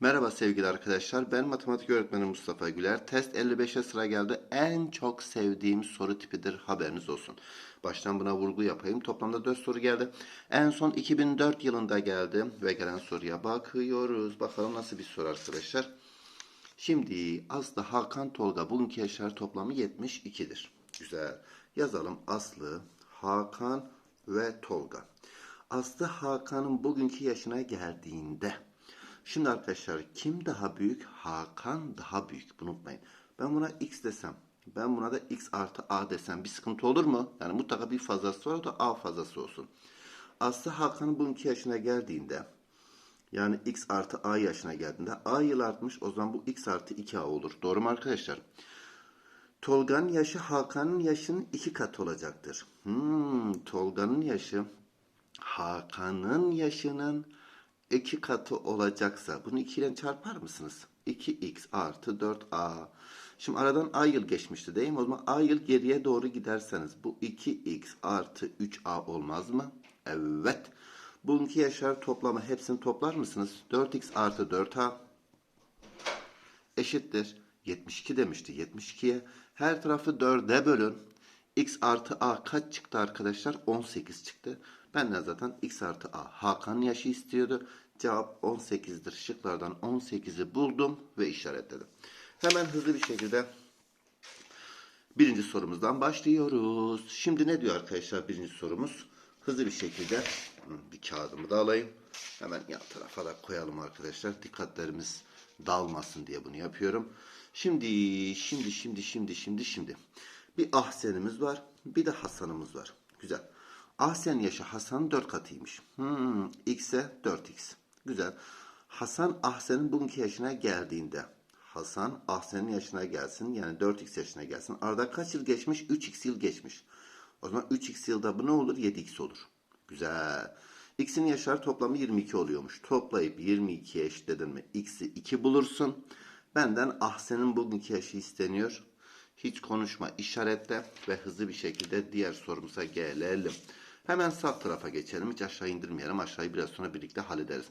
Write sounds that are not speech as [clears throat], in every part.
Merhaba sevgili arkadaşlar. Ben matematik öğretmeni Mustafa Güler. Test 55'e sıra geldi. En çok sevdiğim soru tipidir. Haberiniz olsun. Baştan buna vurgu yapayım. Toplamda 4 soru geldi. En son 2004 yılında geldi ve gelen soruya bakıyoruz. Bakalım nasıl bir soru arkadaşlar. Şimdi Aslı, Hakan, Tolga bugünkü yaşlar toplamı 72'dir. Güzel. Yazalım Aslı, Hakan ve Tolga. Aslı Hakan'ın bugünkü yaşına geldiğinde Şimdi arkadaşlar kim daha büyük? Hakan daha büyük. Unutmayın. Ben buna x desem, ben buna da x artı a desem bir sıkıntı olur mu? Yani mutlaka bir fazlası var o da a fazlası olsun. Aslı Hakan'ın bugünkü yaşına geldiğinde yani x artı a yaşına geldiğinde a yıl artmış o zaman bu x artı 2a olur. Doğru mu arkadaşlar? Tolga'nın yaşı Hakan'ın yaşının iki katı olacaktır. Hmm, Tolga'nın yaşı Hakan'ın yaşının iki katı olacaksa bunu 2 ile çarpar mısınız? 2x artı 4a. Şimdi aradan a yıl geçmişti değil mi? O zaman a yıl geriye doğru giderseniz bu 2x artı 3a olmaz mı? Evet. Bugünkü yaşar toplamı hepsini toplar mısınız? 4x artı 4a eşittir. 72 demişti. 72'ye her tarafı 4'e bölün. x artı a kaç çıktı arkadaşlar? 18 çıktı. Benden zaten x artı a. Hakan yaşı istiyordu. Cevap 18'dir. Şıklardan 18'i buldum ve işaretledim. Hemen hızlı bir şekilde birinci sorumuzdan başlıyoruz. Şimdi ne diyor arkadaşlar birinci sorumuz? Hızlı bir şekilde bir kağıdımı da alayım. Hemen yan tarafa da koyalım arkadaşlar. Dikkatlerimiz dalmasın diye bunu yapıyorum. Şimdi, şimdi, şimdi, şimdi, şimdi, şimdi. Bir Ahsen'imiz var. Bir de Hasan'ımız var. Güzel. Ahsen yaşı Hasan'ın 4 katıymış. Hmm, x'e 4x. Güzel. Hasan Ahsen'in bugünkü yaşına geldiğinde Hasan Ahsen'in yaşına gelsin. Yani 4x yaşına gelsin. Arada kaç yıl geçmiş? 3x yıl geçmiş. O zaman 3x yılda bu ne olur? 7x olur. Güzel. X'in yaşları toplamı 22 oluyormuş. Toplayıp 22'ye eşitledin mi? X'i 2 bulursun. Benden Ahsen'in bugünkü yaşı isteniyor. Hiç konuşma işaretle ve hızlı bir şekilde diğer sorumuza gelelim. Hemen sağ tarafa geçelim. Hiç aşağı indirmeyelim. Aşağıyı biraz sonra birlikte hallederiz.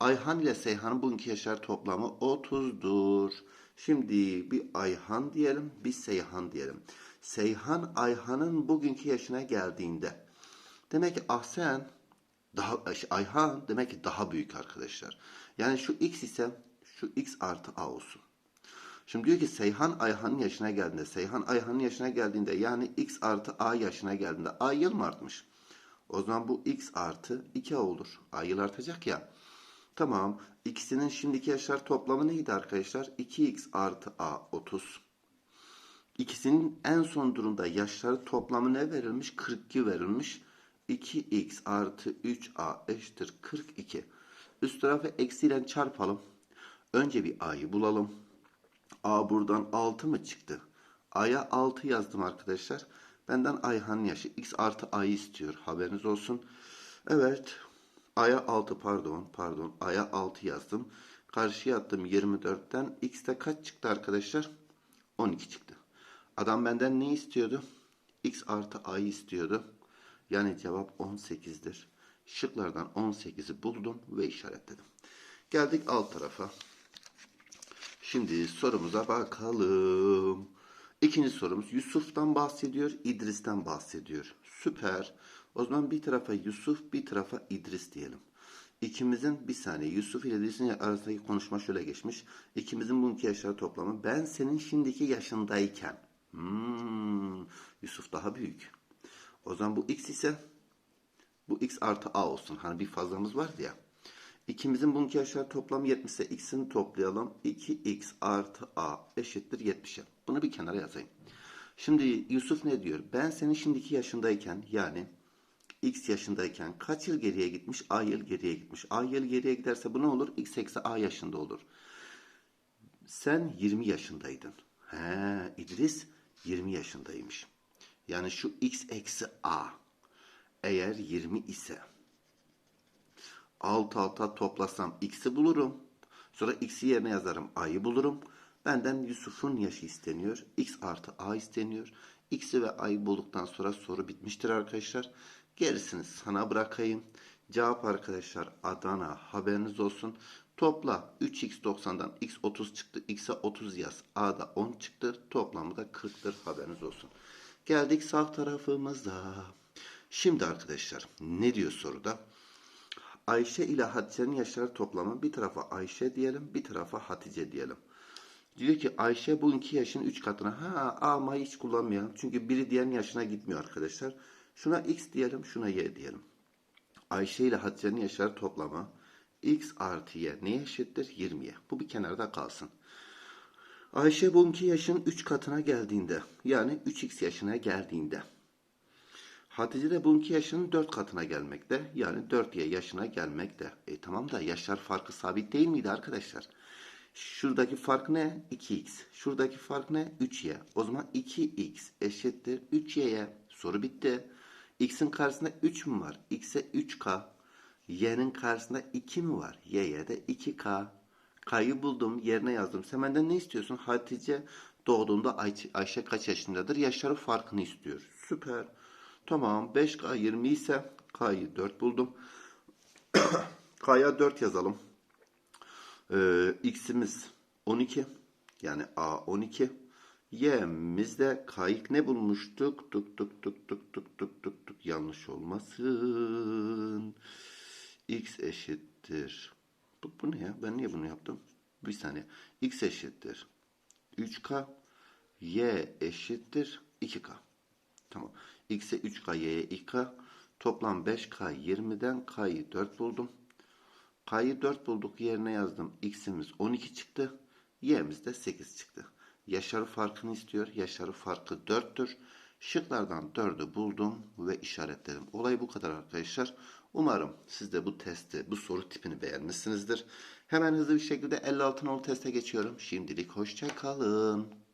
Ayhan ile Seyhan'ın bugünkü yaşar toplamı 30'dur. Şimdi bir Ayhan diyelim, bir Seyhan diyelim. Seyhan Ayhan'ın bugünkü yaşına geldiğinde demek ki Ahsen daha Ayhan demek ki daha büyük arkadaşlar. Yani şu x ise şu x artı a olsun. Şimdi diyor ki Seyhan Ayhan'ın yaşına geldiğinde, Seyhan Ayhan'ın yaşına geldiğinde yani x artı a yaşına geldiğinde a yıl mı artmış? O zaman bu x artı 2a olur. A yıl artacak ya. Tamam. İkisinin şimdiki yaşlar toplamı neydi arkadaşlar? 2x artı a 30. İkisinin en son durumda yaşları toplamı ne verilmiş? 42 verilmiş. 2x artı 3a eşittir 42. Üst tarafı eksiyle çarpalım. Önce bir a'yı bulalım. a buradan 6 mı çıktı? a'ya 6 yazdım arkadaşlar. Benden Ayhan'ın yaşı x artı a'yı istiyor. Haberiniz olsun. Evet. A'ya 6 pardon pardon. A'ya 6 yazdım. Karşıya attım 24'ten. X'te kaç çıktı arkadaşlar? 12 çıktı. Adam benden ne istiyordu? X artı A'yı istiyordu. Yani cevap 18'dir. Şıklardan 18'i buldum ve işaretledim. Geldik alt tarafa. Şimdi sorumuza bakalım. İkinci sorumuz Yusuf'tan bahsediyor, İdris'ten bahsediyor. Süper. O zaman bir tarafa Yusuf, bir tarafa İdris diyelim. İkimizin bir saniye Yusuf ile İdris'in arasındaki konuşma şöyle geçmiş. İkimizin bugünkü yaşları toplamı. Ben senin şimdiki yaşındayken. Hmm, Yusuf daha büyük. O zaman bu x ise bu x artı a olsun. Hani bir fazlamız vardı ya. İkimizin bugünkü yaşları toplamı 70 ise x'ini toplayalım. 2x artı a eşittir 70'e. Bunu bir kenara yazayım. Şimdi Yusuf ne diyor? Ben senin şimdiki yaşındayken yani x yaşındayken kaç yıl geriye gitmiş? A yıl geriye gitmiş. A yıl geriye giderse bu ne olur? X eksi A yaşında olur. Sen 20 yaşındaydın. He, İdris 20 yaşındaymış. Yani şu x eksi A eğer 20 ise alt alta toplasam x'i bulurum. Sonra x'i yerine yazarım. A'yı bulurum. Benden Yusuf'un yaşı isteniyor. X artı A isteniyor. X'i ve A'yı bulduktan sonra soru bitmiştir arkadaşlar. Gerisini sana bırakayım. Cevap arkadaşlar Adana haberiniz olsun. Topla 3x90'dan x 30 çıktı. x'e 30 yaz. A'da 10 çıktı. Toplamı da 40'tır. Haberiniz olsun. Geldik sağ tarafımıza. Şimdi arkadaşlar ne diyor soruda? Ayşe ile Hatice'nin yaşları toplamı bir tarafa Ayşe diyelim bir tarafa Hatice diyelim. Diyor ki Ayşe bu iki yaşın 3 katına. Ha ama hiç kullanmayalım. Çünkü biri diğerinin yaşına gitmiyor arkadaşlar. Şuna x diyelim şuna y diyelim. Ayşe ile Hatice'nin yaşları toplamı x artı y neye eşittir? 20'ye. Bu bir kenarda kalsın. Ayşe bunki yaşın 3 katına geldiğinde yani 3x yaşına geldiğinde Hatice de bunki yaşının 4 katına gelmekte. Yani 4y yaşına gelmekte. E tamam da yaşlar farkı sabit değil miydi arkadaşlar? Şuradaki fark ne? 2x. Şuradaki fark ne? 3y. O zaman 2x eşittir 3y'ye. Soru bitti. x'in karşısında 3 mü var? x'e 3k. y'nin karşısında 2 mi var? y'ye de 2k. K'yı buldum, yerine yazdım. Sen benden ne istiyorsun? Hatice doğduğunda Ay Ayşe kaç yaşındadır? Yaşları farkını istiyor. Süper. Tamam 5K 20 ise K'yı 4 buldum. [clears throat] K'ya 4 yazalım. Ee, X'imiz 12. Yani A 12. Y'miz de K'yı ne bulmuştuk? Tuk tuk tuk tuk tuk tuk tuk tuk. Yanlış olmasın. X eşittir. Bu, bu ne ya? Ben niye bunu yaptım? Bir saniye. X eşittir. 3K. Y eşittir. 2K. Tamam. X'e 3K, Y'ye 2K. Toplam 5K 20'den K'yı 4 buldum. K'yı 4 bulduk yerine yazdım. X'imiz 12 çıktı. Y'miz de 8 çıktı. Yaşarı farkını istiyor. Yaşarı farkı 4'tür. Şıklardan 4'ü buldum ve işaretledim. Olay bu kadar arkadaşlar. Umarım siz de bu testi, bu soru tipini beğenmişsinizdir. Hemen hızlı bir şekilde 56 nolu teste geçiyorum. Şimdilik hoşça kalın.